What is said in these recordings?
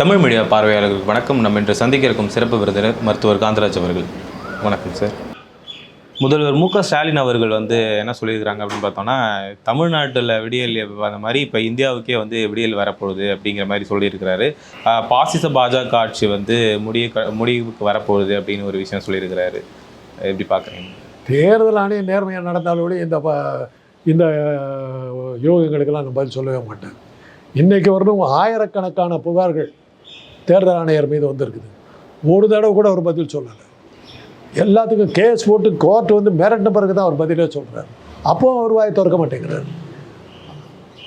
Tamil media பார்வையாளர்களுக்கு வணக்கம். நம்ம இன்று சந்திக்க இருக்கும் சிறப்பு விருந்தினர் மருத்துவர் காந்தராஜ் அவர்கள். வணக்கம் சார் முதல்வர் மு க ஸ்டாலின் அவர்கள் வந்து என்ன சொல்லியிருக்கிறாங்க அப்படின்னு பார்த்தோம்னா தமிழ்நாட்டில் விடியல் அந்த மாதிரி இப்போ இந்தியாவுக்கே வந்து விடியல் வரப்போகுது அப்படிங்கிற மாதிரி சொல்லியிருக்கிறாரு. பாசிச பாஜக ஆட்சி வந்து முடிய முடிவுக்கு வரப்போகுது அப்படின்னு ஒரு விஷயம் சொல்லியிருக்கிறாரு. எப்படி பார்க்குறீங்க? தேர்தல் ஆணையம் நேர்மையாக நடந்தாலும் இந்த ப இந்த யோகங்களுக்கெல்லாம் நான் பதில் சொல்லவே மாட்டேன். இன்றைக்கு வரணும் ஆயிரக்கணக்கான புகார்கள் தேர்தல் ஆணையர் மீது வந்திருக்குது. ஒரு தடவை கூட அவர் பதில் சொல்லலை. எல்லாத்துக்கும் கேஸ் போட்டு கோர்ட் வந்து மிரட்டின பிறகு தான் அவர் பதிலே சொல்கிறார் அப்போவும் அவர் வாயை திறக்க மாட்டேங்கிறார்.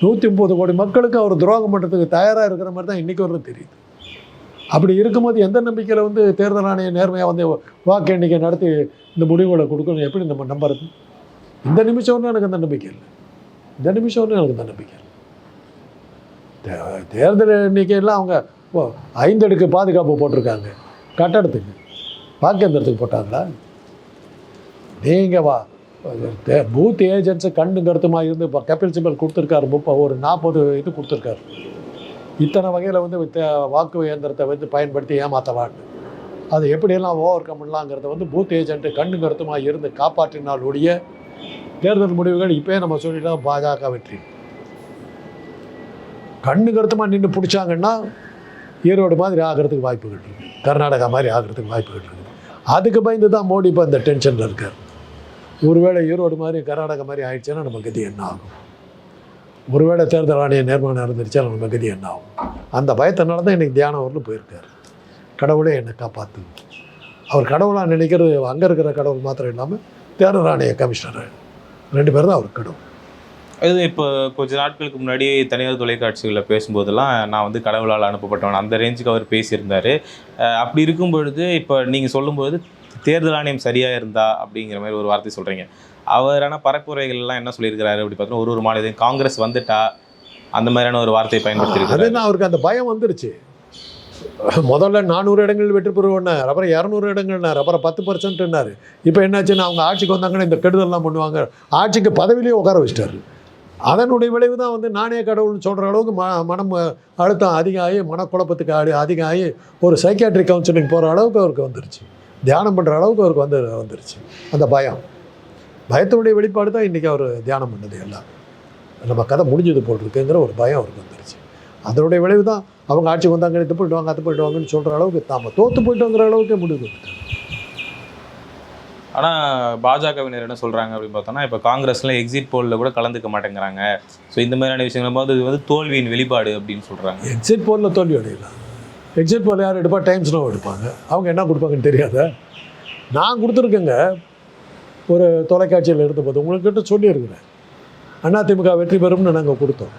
நூற்றி முப்பது கோடி மக்களுக்கு அவர் துரோகம் பண்ணுறதுக்கு தயாராக இருக்கிற மாதிரி தான் இன்றைக்கி வரலும் தெரியுது. அப்படி இருக்கும்போது எந்த நம்பிக்கையில் வந்து தேர்தல் ஆணையம் நேர்மையாக வந்து வாக்கு எண்ணிக்கை நடத்தி இந்த முடிவுகளை கொடுக்கணும்? எப்படி நம்ம நம்புறது? இந்த நிமிஷம் ஒன்றும் எனக்கு அந்த நம்பிக்கை இல்லை. இந்த நிமிஷம் ஒன்றும் எனக்கு அந்த நம்பிக்கை இல்லை. தே- தேர்தல் எண்ணிக்கையெல்லாம் அவங்க ஓ, ஐந்தடுக்கு பாதுகாப்பு போட்டிருக்காங்க. கட்டடத்துக்கு. வாக்கேந்திரத்துக்கு போட்டாங்களா? நீங்கள் வா. பூத் ஏஜென்ட்ஸு கண்ணு கருத்துமாக இருந்து இப்போ கபில் சிம்பல் கொடுத்துருக்காரு. முப்ப ஒரு நாற்பது இது கொடுத்துருக்காரு. இத்தனை வகையில் வந்து தே- வாக்கு இயந்திரத்தை வந்து பயன்படுத்தி ஏமாத்தலான்னு அது எப்படியெல்லாம் ஓவர் கம் பண்ணலாங்கிறத வந்து பூத் ஏஜென்ட்டு கண்ணு கருத்துமாக இருந்து காப்பாற்றினால் ஒழிய தேர்தல் முடிவுகள் இப்போயே நம்ம சொல்லிட்டோம் பாஜக வெற்றி. கண்ணு கருத்துமாக நின்று பிடிச்சாங்கன்னா ஈரோடு மாதிரி ஆகிறதுக்கு வாய்ப்புகள் இருக்குது கர்நாடகா மாதிரி ஆகிறதுக்கு வாய்ப்புகள் இருக்குது அதுக்கு பயந்து தான் மோடி இப்போ இந்த டென்ஷனில் இருக்கார். ஒருவேளை ஈரோடு மாதிரி கர்நாடகா மாதிரி ஆயிடுச்சுன்னா நம்ம கதி என்ன ஆகும்? ஒருவேளை தேர்தல் ஆணைய நேர்மானம் நடந்துருச்சா நம்ம கதி என்ன ஆகும்? அந்த பயத்தினால தான் இன்றைக்கி தியானம் வரலும் போயிருக்கார். கடவுளே என்னை காப்பாற்று அவர் கடவுளாக நினைக்கிறது அங்கே இருக்கிற கடவுள் மாத்திரம் இல்லாமல் தேர்தல் ஆணைய கமிஷனர். ரெண்டு பேரும் தான் அவர் கடவுள். அது இப்போ கொஞ்ச நாட்களுக்கு முன்னாடி தனியார் தொலைக்காட்சிகளில் பேசும்போதெல்லாம் நான் வந்து கடவுளால் அனுப்பப்பட்டவன். அந்த ரேஞ்சுக்கு அவர் பேசியிருந்தாரு. அப்படி இருக்கும் பொழுது இப்போ நீங்கள் சொல்லும்போது தேர்தல் ஆணையம் சரியாக இருந்தா அப்படிங்கிற மாதிரி ஒரு வார்த்தை சொல்கிறீங்க அவர் ஆனால் பரப்புரைகள்லாம் என்ன சொல்லியிருக்கிறாரு? அப்படி பார்த்தோன்னா ஒரு ஒரு மாநிலம் காங்கிரஸ் வந்துட்டா அந்த மாதிரியான ஒரு வார்த்தையை பயன்படுத்தியிருக்காரு அதுதான் அவருக்கு அந்த பயம் வந்துருச்சு. முதல்ல நானூறு இடங்கள் வெற்றி பெறுவோன்னார் அப்புறம் இரநூறு இடங்கள்னார் அப்புறம் பத்து பர்சன்ட்னார் இப்போ என்னாச்சுன்னா அவங்க ஆட்சிக்கு வந்தாங்கன்னா இந்த கெடுதல்லாம் பண்ணுவாங்க. ஆட்சிக்கு பதவியிலேயே உட்கார வச்சிட்டாரு. அதனுடைய விளைவு தான் வந்து நானே கடவுள்னு சொல்கிற அளவுக்கு ம மனம் அழுத்தம் அதிகமாகி மனக்குழப்பத்துக்கு அடி அதிகமாகி ஒரு சைக்காட்ரிக் கவுன்சிலிங் போகிற அளவுக்கு அவருக்கு வந்துருச்சு. தியானம் பண்ணுற அளவுக்கு அவருக்கு வந்து வந்துருச்சு. அந்த பயம். பயத்தினுடைய வெளிப்பாடு தான் இன்றைக்கி அவர் தியானம் பண்ணது எல்லாம். நம்ம கதை முடிஞ்சது போல் இருக்குங்கிற ஒரு பயம் அவருக்கு வந்துருச்சு. அதனுடைய விளைவு தான் அவங்க ஆட்சிக்கு வந்தாங்க இது போயிடுவாங்க அது போயிடுவாங்கன்னு சொல்கிற அளவுக்கு தாம தோற்று போயிட்டோங்கிற அளவுக்கு முடிவு ஆனால் பாஜகவினர் என்ன சொல்கிறாங்க அப்படின்னு பார்த்தோன்னா இப்போ காங்கிரஸில் எக்ஸிட் போலில் கூட கலந்துக்க மாட்டேங்கிறாங்க. ஸோ இந்த மாதிரியான விஷயங்கள் போது இது வந்து தோல்வியின் வெளிப்பாடு அப்படின்னு சொல்கிறாங்க எக்ஸிட் போலில் தோல்வி அடையலாம் எக்ஸிட் போல் யார் எடுப்பா? டைம்ஸ் நோ எடுப்பாங்க. அவங்க என்ன கொடுப்பாங்கன்னு தெரியாத? நான் கொடுத்துருக்கேங்க. ஒரு தொலைக்காட்சியில் இருந்தபோது உங்கள்கிட்ட சொல்லியிருக்கிறேன். அதிமுக வெற்றி பெறும்னு நாங்கள் கொடுத்தோம்.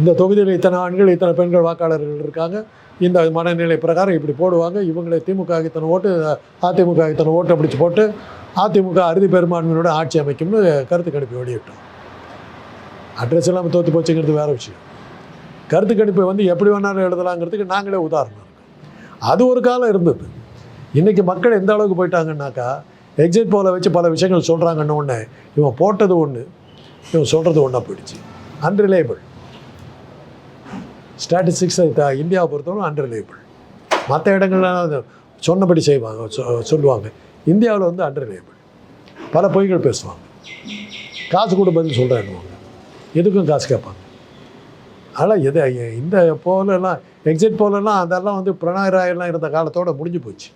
இந்த தொகுதியில் இத்தனை ஆண்கள் இத்தனை பெண்கள் வாக்காளர்கள் இருக்காங்க. இந்த மனநிலை பிரகாரம் இப்படி போடுவாங்க. இவங்களை திமுக இத்தனை ஓட்டு அதிமுக இத்தனை ஓட்டை பிடிச்சி போட்டு அதிமுக அறுதி பெரும்பான்மையோட ஆட்சி அமைக்கும்னு கருத்து கணிப்பு வெளியிட்டோம். அட்ரஸ் இல்லாமல் தோற்று போச்சுங்கிறது வேற விஷயம். கருத்து கணிப்பை வந்து எப்படி வேணாலும் எழுதலாங்கிறதுக்கு நாங்களே உதாரணம் இருக்கோம் அது ஒரு காலம் இருந்தது. இன்றைக்கி மக்கள் எந்த அளவுக்கு போயிட்டாங்கன்னாக்கா எக்ஸிட் போலை வச்சு பல விஷயங்கள் சொல்கிறாங்கன்னு ஒன்று இவன் போட்டது ஒன்று இவன் சொல்கிறது ஒன்றா போயிடுச்சு. அன்ரிலேபிள் ஸ்டாட்டிஸ்டிக்ஸ் இந்தியாவை பொறுத்தவரை அன்ரிலேபிள் மற்ற இடங்கள்லாம் சொன்னபடி செய்வாங்க சொ- சொல்லுவாங்க. இந்தியாவில் வந்து அன்ரிலேபிள் பல பொய்கள் பேசுவாங்க. காசு கூட பதில் சொல்கிறேன்னுவாங்க எதுக்கும் காசு கேட்பாங்க. அதெல்லாம் எது இந்த போலெல்லாம் எக்ஸிட் போலெல்லாம் அதெல்லாம் வந்து பிரணாய் ராயெல்லாம் இருந்த காலத்தோட முடிஞ்சு போச்சு.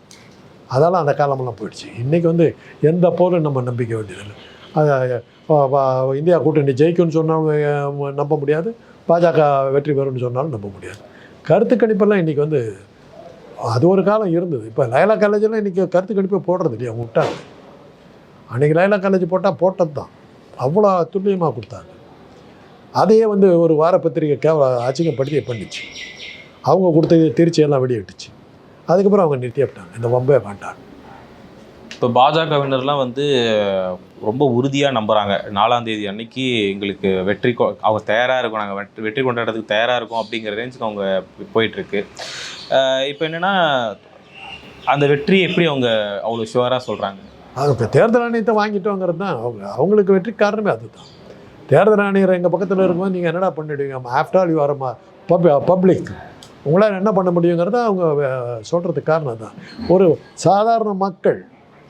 அதெல்லாம் அந்த காலமெல்லாம் போயிடுச்சு. இன்றைக்கி வந்து எந்த போலும் நம்ம நம்பிக்க வேண்டியதில்லை. அது இந்தியா கூட்டணி ஜெயிக்கும்னு சொன்னாலும் நம்ப முடியாது. பாஜக வெற்றி பெறும்னு சொன்னாலும் நம்ப முடியாது. கருத்து கணிப்பெல்லாம் இன்றைக்கி வந்து அது ஒரு காலம் இருந்தது. இப்போ லைலா காலேஜெல்லாம் இன்றைக்கி கருத்து கணிப்பே போடுறது இல்லையா? அவங்க விட்டாங்க. அன்றைக்கி லைலா காலேஜ் போட்டால் போட்டது தான். அவ்வளோ துல்லியமாக கொடுத்தாங்க. அதையே வந்து ஒரு வார பத்திரிகை கேவல அச்சிங்கப்படுத்தி பண்ணிச்சு. அவங்க கொடுத்தது திருச்சியெல்லாம் வெளியிட்டுச்சு அதுக்கப்புறம் அவங்க நிறுத்தி விட்டாங்க. இந்த வம்பே வேண்டான்னு. இப்போ பாஜகவினர்லாம் வந்து ரொம்ப உறுதியாக நம்புகிறாங்க நாலாம் தேதி அன்னைக்கு எங்களுக்கு வெற்றி கொ- அவங்க தயாராக இருக்கும். நாங்கள் வெற்றி வெற்றி கொண்டாடுறதுக்கு தயாராக இருக்கும் அப்படிங்கிற ரேஞ்சுக்கு அவங்க போயிட்டுருக்கு. இப்போ என்னென்னா அந்த வெற்றி எப்படி அவங்க அவ்வளோ ஷுவராக சொல்கிறாங்க அது இப்போ தேர்தல் ஆணையத்தை வாங்கிட்டோங்கிறது தான். அவங்க அவங்களுக்கு வெற்றி காரணமே அதுதான். தேர்தல் ஆணையர் எங்கள் பக்கத்தில் இருக்கும்போது நீங்கள் என்னடா பண்ணிடுவீங்க? After all you are pub public உங்களால் என்ன பண்ண முடியுங்கிறத அவங்க சொல்கிறதுக்கு காரணம் தான். ஒரு சாதாரண மக்கள்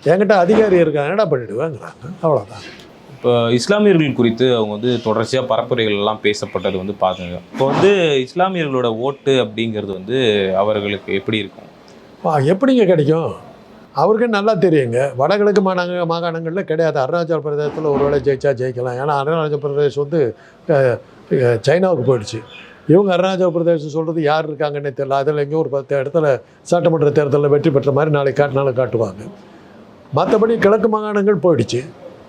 என்கிட்ட அதிகாரி இருக்காங்க. என்னடா பண்ணிடுவேங்கிறாங்க. அவ்வளோதான் இப்போ இஸ்லாமியர்கள் குறித்து அவங்க வந்து தொடர்ச்சியாக பரப்புரைகள் எல்லாம் பேசப்பட்டது வந்து பார்த்துங்க இப்போ வந்து இஸ்லாமியர்களோட ஓட்டு அப்படிங்கிறது வந்து அவர்களுக்கு எப்படி இருக்கும்? வா, எப்படிங்க கிடைக்கும்? அவருக்கே நல்லா தெரியுங்க. வடகிழக்கு மாநக மாகாணங்களில் கிடையாது. அருணாச்சல பிரதேசத்தில் ஒரு வேளை ஜெயிச்சா ஜெயிக்கலாம். ஏன்னா அருணாச்சல பிரதேசம் வந்து சைனாவுக்கு போயிடுச்சு. இவங்க அருணாச்சல பிரதேசம் சொல்கிறது யார் இருக்காங்கன்னே தெரியல. அதில் எங்கேயும் ஒரு பத்து இடத்துல சட்டமன்ற தேர்தலில் வெற்றி பெற்ற மாதிரி நாளைக்கு காட்டினாலும் காட்டுவாங்க. மற்றபடி கிழக்கு மாகாணங்கள் போயிடுச்சு.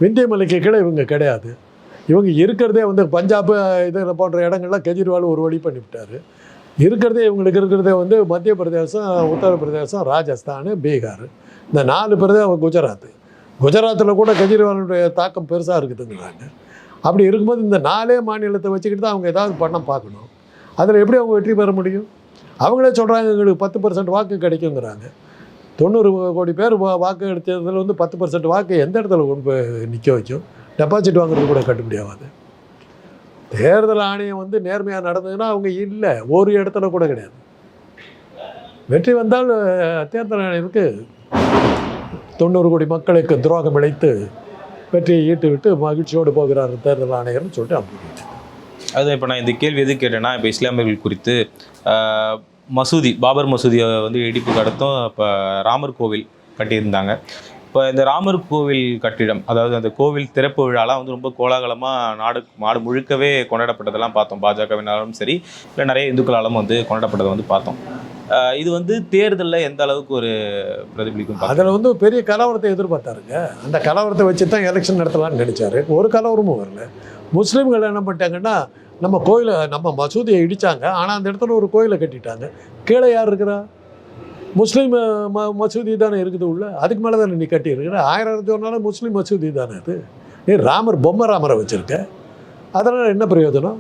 விந்திய மலைக்கு கீழே இவங்க கிடையாது. இவங்க இருக்கிறதே வந்து பஞ்சாப் இது போன்ற இடங்கள்லாம் கெஜ்ரிவால் ஒரு வழி பண்ணிவிட்டாரு. இருக்கிறதே இவங்களுக்கு இருக்கிறதே வந்து மத்திய பிரதேசம் உத்தரப்பிரதேசம் ராஜஸ்தான் பீகார். இந்த நாலு பிரதேசம் குஜராத். குஜராத்தில் கூட கெஜ்ரிவாலுடைய தாக்கம் பெருசாக இருக்குதுங்கிறாங்க. அப்படி இருக்கும்போது இந்த நாலே மாநிலத்தை வச்சுக்கிட்டு தான் அவங்க ஏதாவது பண்ண பார்க்கணும். அதில் எப்படி அவங்க வெற்றி பெற முடியும்? அவங்களே சொல்கிறாங்க எங்களுக்கு பத்து பர்சன்ட் வாக்கு கிடைக்குங்கிறாங்க. தொண்ணூறு கோடி பேர் வா- வாக்கு எடுத்ததில் வந்து பத்து பர்சன்ட் வாக்கு எந்த இடத்துல கொண்டு போய் நிற்க வைக்கும்? டெபாசிட் வாங்குறது கூட கட்டுப்படியாகாது தேர்தல் ஆணையம் வந்து நேர்மையாக நடந்ததுன்னா அவங்க இல்லை ஒரு இடத்துல கூட கிடையாது. வெற்றி வந்தால் தேர்தல் ஆணையத்துக்கு தொண்ணூறு கோடி மக்களுக்கு துரோகம் இழைத்து வெற்றியை ஈட்டு விட்டு மகிழ்ச்சியோடு போகிறார் தேர்தல் ஆணையர்னு சொல்லிட்டு அப்படி அது இப்போ நான் இந்த கேள்வி எது கேட்டேன்னா இப்போ இஸ்லாமியர்கள் குறித்து மசூதி பாபர் மசூதியை வந்து இடிப்பு கடத்தும் இப்போ ராமர் கோவில் கட்டியிருந்தாங்க. இப்போ இந்த ராமர் கோவில் கட்டிடம் அதாவது அந்த கோவில் திறப்பு விழாலாம் வந்து ரொம்ப கோலாகலமாக நாடு நாடு முழுக்கவே கொண்டாடப்பட்டதெல்லாம் பார்த்தோம். பாஜகவினாலும் சரி இல்லை நிறைய இந்துக்களாலும் வந்து கொண்டாடப்பட்டதை வந்து பார்த்தோம். இது வந்து தேர்தலில் எந்த அளவுக்கு ஒரு பிரதிபலிக்கும் அதில் வந்து பெரிய கலவரத்தை எதிர்பார்த்தாருங்க. அந்த கலவரத்தை வச்சு தான் எலெக்ஷன் நடத்தலாம்னு நினச்சாரு. ஒரு கலவரமும் வரல. முஸ்லீம்கள் என்ன பண்ணிட்டாங்கன்னா நம்ம கோயிலை நம்ம மசூதியை இடித்தாங்க ஆனால் அந்த இடத்துல ஒரு கோயிலை கட்டிட்டாங்க. கீழே யார் இருக்கிறா? முஸ்லீம் ம மசூதி தானே இருக்குது உள்ள? அதுக்கு மேலே தானே நீ கட்டியிருக்கிற? ஆயிரம் ஆயிரத்தி ஒரு முஸ்லீம் மசூதி தானே அது? நீ ராமர் பொம்மை ராமரை வச்சுருக்க. அதனால் என்ன பிரயோஜனம்?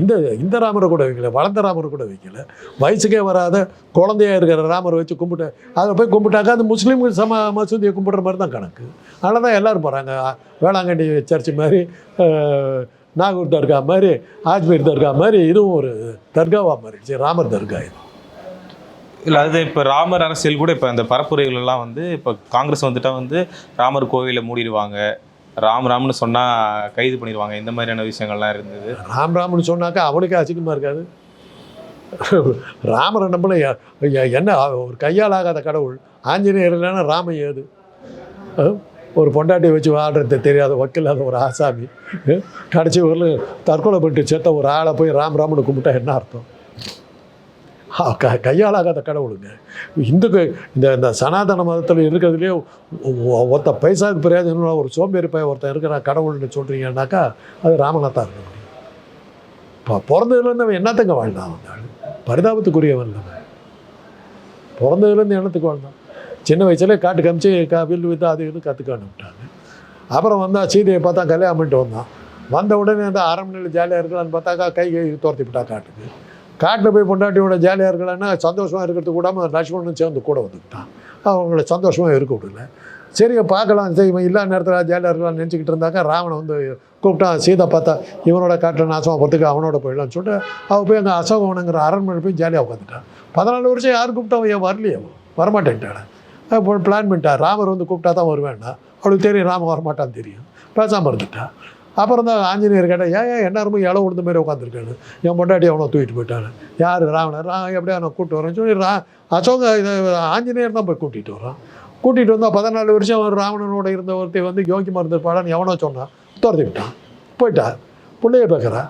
இந்த இந்த ராமரை கூட வைக்கல வளர்ந்த ராமரை கூட வைக்கல. வயசுக்கே வராத குழந்தையா இருக்கிற ராமரை வச்சு கும்பிட்டு அதில் போய் கும்பிட்டாக்கா அது முஸ்லீம் சம மசூதியை கும்பிட்ற மாதிரி தான் கணக்கு. அதனால தான் எல்லோரும் போகிறாங்க வேளாங்கண்ணி சர்ச்சு மாதிரி நாகூர் தர்கா மாதிரி ஆஜ்மீர் தர்கா மாதிரி இதுவும் ஒரு தர்காவா மாறிடுச்சு ராமர் தர்கா இது. இல்லை அது இப்போ ராமர் அரசியல் கூட இப்போ அந்த பரப்புரைகள் எல்லாம் வந்து இப்போ காங்கிரஸ் வந்துட்டா வந்து ராமர் கோவிலை மூடிடுவாங்க. ராம் ராம்னு சொன்னால் கைது பண்ணிடுவாங்க. இந்த மாதிரியான விஷயங்கள்லாம் இருந்தது. ராம் ராம்னு சொன்னாக்கா அவனுக்கே அசிங்கமாக இருக்காது. ராமரை நம்மள என்ன ஒரு கையால் ஆகாத கடவுள் ஆஞ்சநேயர் இல்லைன்னா ராமன் ஏது? ஒரு பொண்டாட்டியை வச்சு வாழ்றது தெரியாத வக்கில்லாத ஒரு ஆசாமி. கடைசி ஊரில் தற்கொலை பண்ணிட்டு சேர்த்த ஒரு ஆளை போய் ராம் ராமனு கும்பிட்டா என்ன அர்த்தம்? க கையாளாகாத கடவுளுங்க. இந்துக்கு இந்த இந்த சனாதன மதத்தில் இருக்கிறதுலே ஒருத்த பைசாவுக்கு பிரயோஜனம் ஒரு சோம்பேறி பையன் ஒருத்தன் இருக்கிறான் கடவுள்னு சொல்கிறீங்கன்னாக்கா அது ராமநாதா இருக்க முடியும். இப்போ பிறந்ததுலேருந்து அவன் என்னத்தங்க வாழ்ந்தான்? அவன் பரிதாபத்துக்குரியவன் இல்லை பிறந்ததுலேருந்து என்னத்துக்கு வாழ்ந்தான்? சின்ன வயசுல காட்டு காமிச்சு கா வில்லு வித்து அது இது கற்றுக்கானுட்டாங்க அப்புறம் வந்தால் சீதையை பார்த்தா கல்யாணம் பண்ணிட்டு வந்தான். வந்த உடனே அந்த அரண்மனையில் ஜாலியாக இருக்கலாம்னு பார்த்தாக்கா கை கை துரத்தி விட்டா காட்டுக்கு. காட்டில் போய் பொண்டாட்டியோட ஜாலியாக இருக்கலான்னா சந்தோஷமாக இருக்கிறது கூடாமல் லட்சுமணனும் சேர்ந்து கூட வந்துக்கிட்டான். அவங்கள சந்தோஷமாக இருக்க விடல. சரி பார்க்கலாம். சரி இவன் இல்லாத நேரத்தில் ஜாலியாக இருக்கலாம்னு நினச்சிக்கிட்டு இருந்தாக்கா ராவணன் வந்து கூப்பிட்டான் சீதா பார்த்தா இவனோட காட்டில் நாசமாக போகிறதுக்கு அவனோட போயிடலாம்னு சொல்லிட்டு அவள் போய் அங்கே அசோகவனங்கிற அரண்மனை போய் ஜாலியாக உட்காந்துட்டான் பதினாலு வருஷம் யார் கூப்பிட்டா அவன் ஏன் வரலையே வரமாட்டேன்ட்டான். பிளான் பண்ணிட்டா. ராமர் வந்து கூப்பிட்டா தான் வருவேன்னா அவளுக்கு தெரியும் ராமன் வரமாட்டான்னு தெரியும். பேசாமல் இருந்துட்டா. அப்புறம் தான் ஆஞ்சநேயர் கேட்டால் ஏன் ஏன் எல்லாருமே இளவு விழுந்த மாதிரி உட்காந்துருக்கானு என் பொண்டாட்டி அவனை தூக்கிட்டு போயிட்டானு. யார்? ராவணர். ரா எப்படியா நான் கூப்பிட்டு வரேன்னு சொல்லி ரா அசோக ஆஞ்சநேயர் தான் போய் கூட்டிகிட்டு வரான். கூட்டிகிட்டு வந்தால் பதினாலு வருஷம் ராவணனோட இருந்த ஒருத்தர் வந்து யோகி மருந்து பாடான்னு எவனோ சொன்னான் துரத்தி விட்டான். போயிட்டார் பிள்ளைய பார்க்குறா.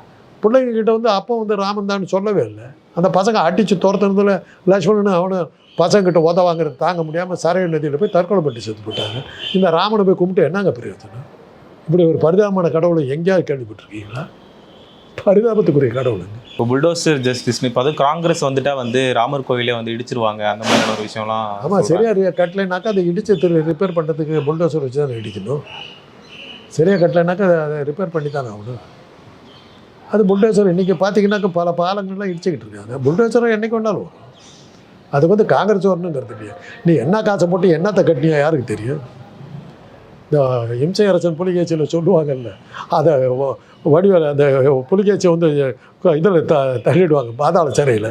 பிள்ளைங்க கிட்ட வந்து அப்போ வந்து ராமன் தான் சொல்லவே இல்லை. அந்த பசங்க அடித்து துரத்துனதுல லக்ஷ்மணன் அவனு பசங்கிட்ட உத வாங்குறது தாங்க முடியாமல் சரைய நதியில் போய் தற்கொலை பண்ணி செத்து போயிட்டாங்க. இந்த ராமனை போய் கும்பிட்டு என்னங்க பிரயோஜனம் இப்படி ஒரு பரிதாபமான கடவுளை எங்கேயாவது கேள்விப்பட்டிருக்கீங்களா? பரிதாபத்துக்குரிய கடவுளுங்க. இப்போ புல்டோசர் ஜஸ்டிஸ்னு இப்போ அது காங்கிரஸ் வந்துட்டா வந்து ராமர் கோவிலே வந்து இடிச்சிருவாங்க. அந்த மாதிரியான ஒரு விஷயம்லாம் ஆமாம். சரியா கட்டலைனாக்கா அதை இடிச்சு திரு ரிப்பேர் பண்ணுறதுக்கு புல்டோசர் வச்சு தான் இடிக்கணும். சரியாக கட்டலைனாக்கா அதை- அதை ரிப்பேர் பண்ணி தானே ஆகணும். அது புல்டோசர் இன்றைக்கி பார்த்தீங்கன்னாக்கா பல பாலங்கள்லாம் இடிச்சுக்கிட்டு இருக்காங்க. புல்டோசரை என்னைக்கு வேணாலும் வரும் வந்து காங்கிரஸ் வரணுங்கிறது இல்லையா. நீ என்ன காசை போட்டு என்னத்தை கட்டினியா யாருக்கு தெரியும்? இந்த இம்சை அரசன் புலிகேச்சியில் சொல்லுவாங்கல்ல அதை வடிவேல அந்த புலிகேச்சியை வந்து இதில் த தள்ளிடுவாங்க பாதாள சிறையில்.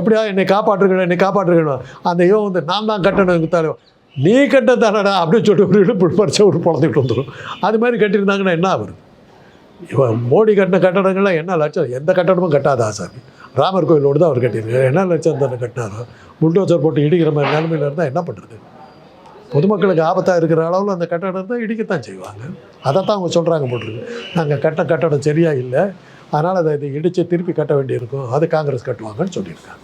எப்படியா என்னை காப்பாற்றுக்கணும் என்னை காப்பாற்றுக்கணும் அந்த இவன் வந்து நான் தான் கட்டணும் குத்தாலும் நீ கட்ட தானடா அப்படின்னு சொல்லிட்டு ஒரு இடுப்பு பறிச்ச ஒரு குழந்தைகிட்டு வந்துடும் அது மாதிரி கட்டியிருந்தாங்கன்னா என்ன ஆகுது? இவன் மோடி கட்டின கட்டடங்கள்லாம் என்ன லட்சம்? எந்த கட்டடமும் கட்டாத ஆசாமி ராமர் கோயிலோடு தான் அவர் கட்டியிருக்காரு. என்ன லட்சம் தானே கட்டினாரோ? புல்டோசர் போட்டு இடிக்கிற மாதிரி நிலமையில இருந்தால் என்ன பண்ணுறது பொதுமக்களுக்கு ஆபத்தாக இருக்கிற அளவில் அந்த கட்டடத்தை இடிக்கத்தான் செய்வாங்க. அதைத்தான் அவங்க சொல்கிறாங்க போட்டிருக்கு. நாங்கள் கட்ட கட்டடம் சரியாக இல்லை. அதனால் அதை இதை இடித்து திருப்பி கட்ட வேண்டியிருக்கும். அது காங்கிரஸ் கட்டுவாங்கன்னு சொல்லியிருக்காங்க.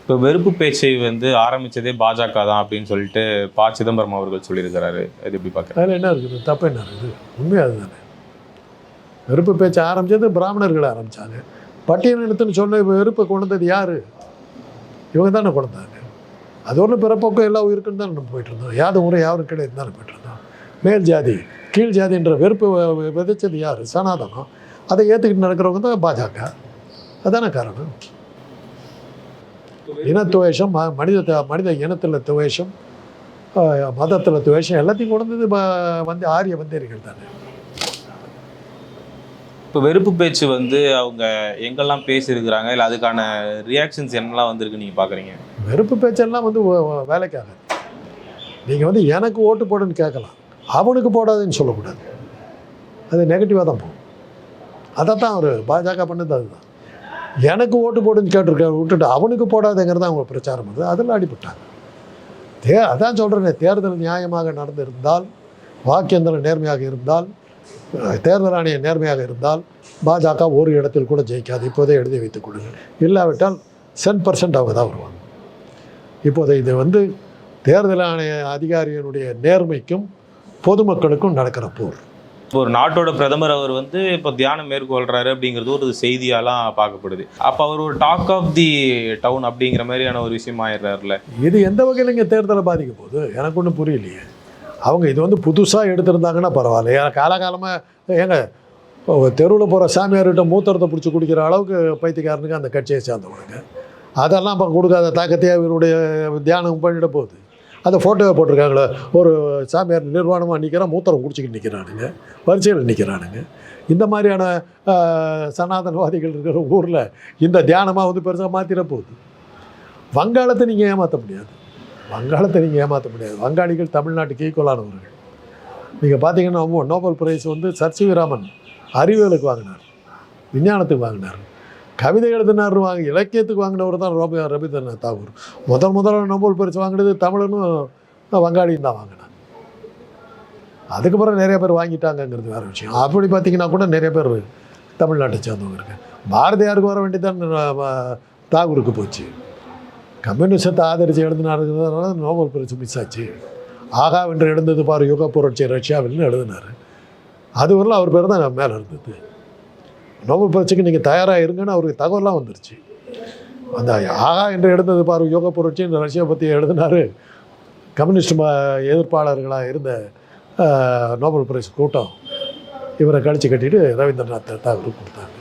இப்போ வெறுப்பு பேச்சை வந்து ஆரம்பிச்சதே பாஜக தான் அப்படின்னு சொல்லிட்டு ப. சிதம்பரம் அவர்கள் சொல்லியிருக்கிறாரு. அது எப்படி பார்க்குறேன் அதில் என்ன இருக்குது? தப்பு என்ன இருக்குது? உண்மை அதுதானே? வெறுப்பு பேச்ச ஆரம்பித்தது பிராமணர்கள் ஆரம்பித்தாங்க பட்டியலினத்துன்னு சொன்ன வெறுப்பை கொண்டது யார்? இவங்க தானே கொண்டாங்க. அது ஒன்று பிறப்பக்கம் எல்லா உயிருக்குன்னு தான் நம்ம போயிட்டு இருந்தோம். யாரும் முறை யாரும் கிடையாது தானே போயிட்டு இருந்தோம். மேல் ஜாதி கீழ் ஜாதின்ற வெறுப்பு விதைச்சது யார்? சனாதனம். அதை ஏற்றுக்கிட்டு நடக்கிறவங்க தான் பாஜக. அதான காரணம்? இனத்துவேஷம் ம- மனித த- மனித இனத்தில் துவேஷம் மதத்தில் துவேஷம் எல்லாத்தையும் கொண்டு வந்து ஆரிய வந்தேரிகள் தானே. இப்போ வெறுப்பு பேச்சு வந்து அவங்க எங்கெல்லாம் பேசியிருக்கிறாங்க? இல்லை அதுக்கான ரியாக்ஷன்ஸ் என்னெல்லாம் வந்திருக்கு நீங்கள் பார்க்குறீங்க வெறுப்பு பேச்செல்லாம் வந்து வேலைக்காக. நீங்கள் வந்து எனக்கு ஓட்டு போடுன்னு கேட்கலாம். அவனுக்கு போடாதுன்னு சொல்லக்கூடாது. அது நெகட்டிவாக தான் போகும். அதைத்தான் அவர் பாஜக பண்ணது அதுதான். எனக்கு ஓட்டு போடுன்னு கேட்டிருக்க விட்டுட்டு அவனுக்கு போடாதுங்கிறது அவங்க பிரச்சாரம் வந்து. அதில் அடிபட்டாங்க. தே அதான் சொல்கிறேனே தேர்தல் நியாயமாக நடந்திருந்தால் வாக்கியங்கள் நேர்மையாக இருந்தால் தேர்தல் ஆணையம் நேர்மையாக இருந்தால் பாஜக ஒரு இடத்தில் கூட ஜெயிக்காது. இப்போதே எழுதி வைத்துக் கொள்ளுங்கள். இல்லாவிட்டால் சென் பர்சன்ட் அவங்க தான் வருவாங்க. இப்போது இது வந்து தேர்தல் ஆணைய அதிகாரியினுடைய நேர்மைக்கும் பொதுமக்களுக்கும் நடக்கிற போர். இப்போ ஒரு நாட்டோட பிரதமர் அவர் வந்து இப்போ தியானம் மேற்கொள்றாரு அப்படிங்கிறது ஒரு செய்தியாலாம் பார்க்கப்படுது. அப்போ அவர் ஒரு டாக் ஆஃப் தி டவுன் அப்படிங்கிற மாதிரியான ஒரு விஷயம் ஆயிடுறாருல. இது எந்த வகையில் இங்கே தேர்தலை பாதிக்க போகுது? எனக்கு ஒன்றும் புரியலையே. அவங்க இது வந்து புதுசாக எடுத்திருந்தாங்கன்னா பரவாயில்ல. ஏன்னா காலகாலமாக ஏங்க தெருவில் போகிற சாமியார்கிட்ட மூத்திரத்தை பிடிச்சி குடிக்கிற அளவுக்கு பைத்தியக்காரனுக்கு அந்த கட்சியை சேர்ந்தவனுங்க. அதெல்லாம் இப்போ கொடுக்காத தாக்கத்தையே இவருடைய தியானம் பண்ணிட போகுது. அந்த ஃபோட்டோவை போட்டிருக்காங்களே ஒரு சாமியார் நிர்வாணமாக நிற்கிறான் மூத்திரம் குடிச்சிக்கிட்டு நிற்கிறானுங்க வரிசையில் நிற்கிறானுங்க இந்த மாதிரியான சனாதனவாதிகள் இருக்கிற ஊரில் இந்த தியானமாக வந்து பெருசாக மாற்றிட போகுது. வங்காளத்தை நீங்கள் ஏமாற்ற முடியாது. வங்காளத்தை நீங்கள் ஏமாற்ற முடியாது. வங்காளிகள் தமிழ்நாட்டுக்கு ஈக்குவலானவர்கள் நீங்கள் பார்த்தீங்கன்னா நோ- நோபல் பிரைஸ் வந்து சர் வி ராமன் அறிவியலுக்கு வாங்கினார். விஞ்ஞானத்துக்கு வாங்கினார். கவிதை எழுதினார் வாங்க இலக்கியத்துக்கு வாங்கினவர் தான் ரபி ரவீந்திரநாத் தாகூர். முதல் முதல்ல நோபல் பரிசு வாங்கினது தமிழனும் வங்காளியும் தான் வாங்கினாங்க. அதுக்கப்புறம் நிறைய பேர் வாங்கிட்டாங்கங்கிறது வேறு விஷயம். அப்படி பார்த்தீங்கன்னா கூட நிறைய பேர் தமிழ்நாட்டை சேர்ந்தவங்க இருக்கு பாரதியாருக்கு வர வேண்டியதான் தாகூருக்கு போச்சு. கம்யூனிஸ்டத்தை ஆதரித்து எழுதினாருங்கிறதுனால நோபல் பரிசு மிஸ் ஆச்சு. ஆகா என்று எழுந்தது பாரு யுக புரட்சி ரஷ்யாவில்னு எழுதினார். அது வரலாம் அவர் பேர் தான் மேலே இருந்தது. நோபல் பரிசுக்கு நீங்கள் தயாராக இருங்கன்னு அவருக்கு தகவலாம் வந்துருச்சு. அந்த ஆகா என்று எழுந்தது பாரு யோக புரட்சி இந்த ரஷ்யா பற்றி எழுதினார். கம்யூனிஸ்ட் ம எதிர்ப்பாளர்களாக இருந்த நோபல் பிரைஸ் கூட்டம் இவரை கழிச்சு கட்டிட்டு ரவீந்திரநாத் தாகூர் கொடுத்தாங்க.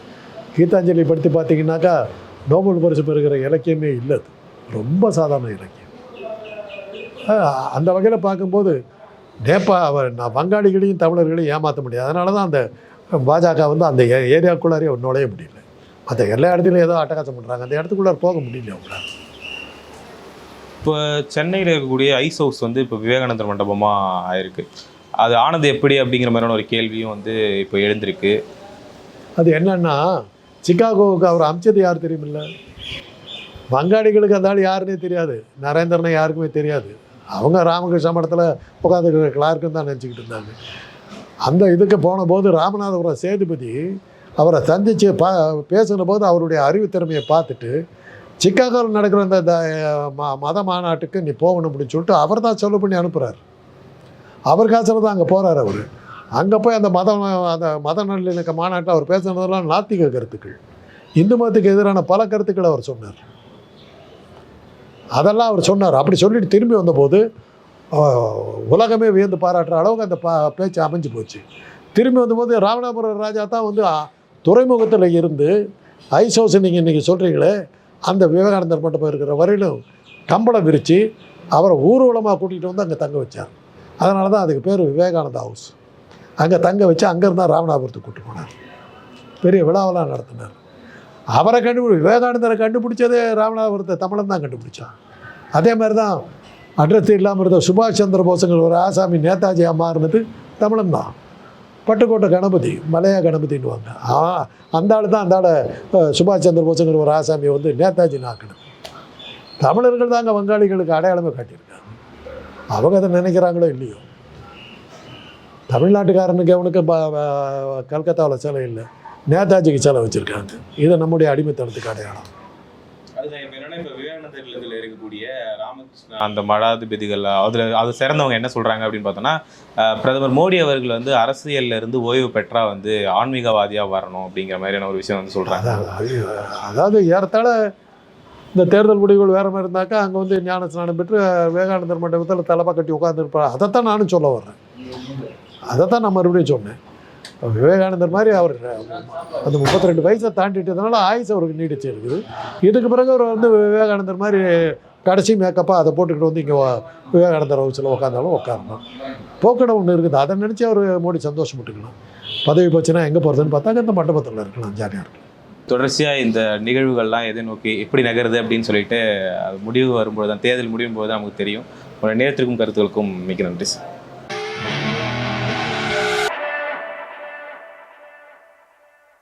கீதாஞ்சலி படுத்தி பார்த்தீங்கன்னாக்கா நோபல் பரிசு பெறுகிற இலக்கியமே இல்லை அது ரொம்ப சாதாரண இலக்கியம். அந்த வகையில் பார்க்கும்போது நேப்பா அவர் நான் வங்காளிகளையும் தமிழர்களையும் ஏமாற்ற முடியாது. அதனால தான் அந்த பாஜக வந்து அந்த ஏரியாக்குள்ளாரே நுழைய முடியல. மற்ற எல்லா இடத்துலையும் ஏதோ அட்டகாசம் பண்ணுறாங்க அந்த இடத்துக்குள்ளார போக முடியல அவங்களால. இப்போ சென்னையில் இருக்கக்கூடிய ஐஸ் ஹவுஸ் வந்து இப்போ விவேகானந்தர் மண்டபமாக ஆயிருக்கு. அது ஆனது எப்படி அப்படிங்கிற மாதிரியான ஒரு கேள்வியும் வந்து இப்போ எழுந்திருக்கு. அது என்னன்னா சிகாகோவுக்கு அவர் அமிச்சது யார் தெரியுமில்ல? வங்காளிகளுக்கு அந்த ஆள் யாருன்னே தெரியாது. நரேந்திரனை யாருக்குமே தெரியாது. அவங்க ராமகிருஷ்ண மடத்தில் உட்காந்துருக்கிற கிளார்க்குன்னு தான் நினச்சிக்கிட்டு இருந்தாங்க. அந்த இதுக்கு போன போது ராமநாதபுரம் சேதுபதி அவரை சந்தித்து பா பேசின போது அவருடைய அறிவுத்திறமையை பார்த்துட்டு சிக்காகோவில் நடக்கிற அந்த த- ம- மத மாநாட்டுக்கு நீ போகணும் அப்படின்னு சொல்லிட்டு அவர் தான் சொல்ல பண்ணி அனுப்புகிறார் அவர் காசில் தான் அங்கே போகிறார் அவர். அங்கே போய் அந்த மத அந்த மத நல்லிணக்க மாநாட்டில் அவர் பேசுனதெல்லாம் நாத்திக கருத்துக்கள். இந்து மதத்துக்கு எதிரான பல கருத்துக்களை அவர் சொன்னார். அதெல்லாம் அவர் சொன்னார். அப்படி சொல்லிட்டு திரும்பி வந்தபோது உலகமே வியந்து பாராட்டுற அளவுக்கு அந்த பா பேச்சு அமைஞ்சு போச்சு. திரும்பி வந்தபோது ராமநாதபுரம் ராஜா தான் வந்து துறைமுகத்தில் இருந்து ஐஸ் ஹவுஸ் நீங்கள் இன்றைக்கி சொல்கிறீங்களே அந்த விவேகானந்தர் மண்டபம் இருக்கிற வரையிலும் கம்பளம் விரித்து அவரை ஊர்வலமாக கூட்டிகிட்டு வந்து அங்கே தங்க வச்சார். அதனால தான் அதுக்கு பேர் விவேகானந்தா ஹவுஸ் அங்கே தங்க வச்சு அங்கேருந்தான் ராமநாதபுரத்துக்கு கூப்பிட்டு போனார். பெரிய விழாவெல்லாம் நடத்தினார். அவரை கண்டுபிடி விவேகானந்தரை கண்டுபிடிச்சதே ராமநாதபுரத்தை தமிழன் தான் கண்டுபிடிச்சான். அதே மாதிரி தான் அட்ரஸ் இல்லாமல் இருந்த சுபாஷ் சந்திர போஸுங்கிற ஒரு ஆசாமி நேதாஜியாக மாறினது தமிழன் தான். பட்டுக்கோட்டை கணபதி மலையா கணபதின்னுவாங்க ஆ அந்த ஆள் தான் அந்த ஆள் சுபாஷ் சந்திர போஸுங்கிற ஒரு ஆசாமியை வந்து நேதாஜி நாக்கணும் தமிழர்கள் தாங்க வங்காளிகளுக்கு அடையாளமே காட்டியிருக்காங்க. அவங்க அதை நினைக்கிறாங்களோ இல்லையோ? தமிழ்நாட்டுக்காரனுக்கு அவனுக்கு கல்கத்தாவில் சிலை இல்லை. நேதாஜிக்கு சிலை வச்சுருக்காங்க. இது நம்முடைய அடிமைத்தனத்துக்கு அடையாளம் அதுதான் இப்போ என்னன்னா இப்போ விவேகானந்தர் இல்லத்தில் இருக்கக்கூடிய ராமகிருஷ்ண அந்த மடாதிபதிகள் அதில் அது சிறந்தவங்க என்ன சொல்கிறாங்க அப்படின்னு பார்த்தோன்னா பிரதமர் மோடி அவர்கள் வந்து அரசியல்ல இருந்து ஓய்வு பெற்றா வந்து ஆன்மீகவாதியாக வரணும் அப்படிங்கிற மாதிரியான ஒரு விஷயம் வந்து சொல்கிறாங்க அதாவது ஏறத்தாழ இந்த தேர்தல் முடிவுகள் வேற மாதிரி இருந்தாக்கா அங்கே வந்து ஞான ஸ்நானம் பெற்று விவேகானந்தர் மண்டபத்தில் தலைப்பா கட்டி உட்காந்துருப்பார் அதைத்தான் நானும் சொல்ல வர்றேன். அதைத்தான் நான் மறுபடியும் சொன்னேன். விவேகானந்தர் மாதிரி அவர் அந்த முப்பத்தி ரெண்டு வயசை தாண்டிட்டதுனால ஆயுசு அவருக்கு நீடிச்சு இருக்குது. இதுக்கு பிறகு அவர் வந்து விவேகானந்தர் மாதிரி கடைசி மேக்கப்பாக அதை போட்டுக்கிட்டு வந்து இங்கே விவேகானந்தர் ஹவுஸில் உட்காந்தாலும் உட்காரணும் போக்கடம் ஒன்று இருக்குது. அதை நினச்சி அவர் மோடி சந்தோஷப்பட்டுக்கலாம். பதவி போச்சுன்னா எங்கே போகிறதுன்னு பார்த்தா இந்த மண்டபத்தில் இருக்கலாம் ஜாலியாக இருக்கலாம் தொடர்ச்சியாக இந்த நிகழ்வுகள்லாம் எதை நோக்கி எப்படி நகருது அப்படின்னு சொல்லிட்டு முடிவு வரும்போது தான் தேர்தல் முடியும் போது தான் நமக்கு தெரியும். உங்களுடைய நேரத்திற்கும் கருத்துக்களுக்கும் மிக நன்றி சார்.